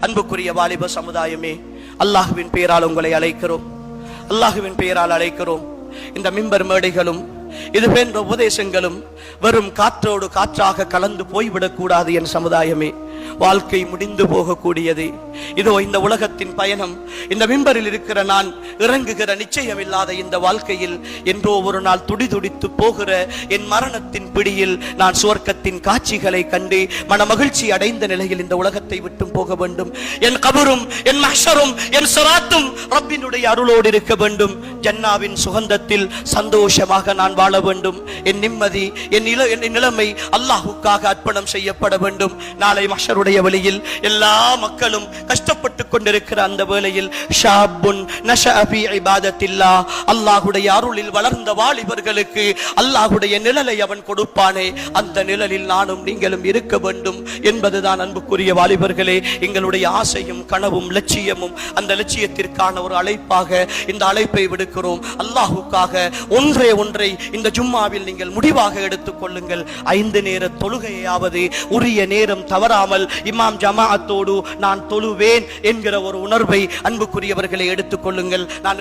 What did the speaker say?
அன்புக்குரிய வாலிப சமுதாயமே அல்லாஹுவின் பெயரால் உங்களை அழைக்கிறோம். அல்லாஹுவின் பெயரால் அழைக்கிறோம். இந்த மிம்பர் மேடைகளும் இது போன்ற உபதேசங்களும் வெறும் காற்றோடு காற்றாக கலந்து போய்விடக்கூடாது என் சமுதாயமே. வாழ்க்கை முடிந்து போகக்கூடியது. இதோ இந்த உலகத்தின் பயணம். இந்த மிம்பரில் இருக்கிற நான் இறங்குகிற நிச்சயமில்லாத இந்த வாழ்க்கையில் என்றோ ஒரு நாள் துடிதுடித்து போகிற என் மரணத்தின் பிடியில் நான் சுவர்க்கத்தின் காட்சிகளை கண்டு மன மகிழ்ச்சி அடைந்த நிலையில் இந்த உலகத்தை விட்டும் போக வேண்டும். என் கபரும் என் மஷரும் என் சராத்தும் ரப்பினுடைய அருளோடு இருக்க வேண்டும். ஜன்னாவின் சுகந்தத்தில் சந்தோஷமாக நான் வாழ வேண்டும். என் நிம்மதி என் நில என் நிலைமை அல்லாஹுக்காக அர்ப்பணம் செய்யப்பட வேண்டும். நாளை மஷருடைய வழியில் எல்லா மக்களும் கஷ்டப்பட்டு கொண்டிருக்கிற அந்த வேளையில் ஷாபுன் நஷபி இபாதத்தில்லா அல்லாஹ்வுடைய அருளில் வளர்ந்த வாலிபர்களுக்கு அல்லாஹுடைய நிழலை அவன் கொடுப்பானே. அந்த நிழலில் நானும் நீங்களும் இருக்க வேண்டும் என்பதுதான் அன்புக்குரிய வாலிபர்களே. எங்களுடைய ஆசையும் கனவும் லட்சியமும் அந்த லட்சியத்திற்கான ஒரு அழைப்பாக இந்த அழைப்பை விடு இருக்கிறோம் அல்லாஹுக்காக ஒன்றே ஒன்றை இந்த ஜும்மாவில் நீங்கள் முடிவாக எடுத்துக் கொள்ளுங்கள். ஐந்து நேர தொழுகையாவது உரிய நேரம் தவறாமல் இமாம் ஜமாஅத்தோடு நான் தொழுவேன் என்கிற ஒரு உணர்வை அன்புக்குரியவர்களை எடுத்துக் கொள்ளுங்கள். நான்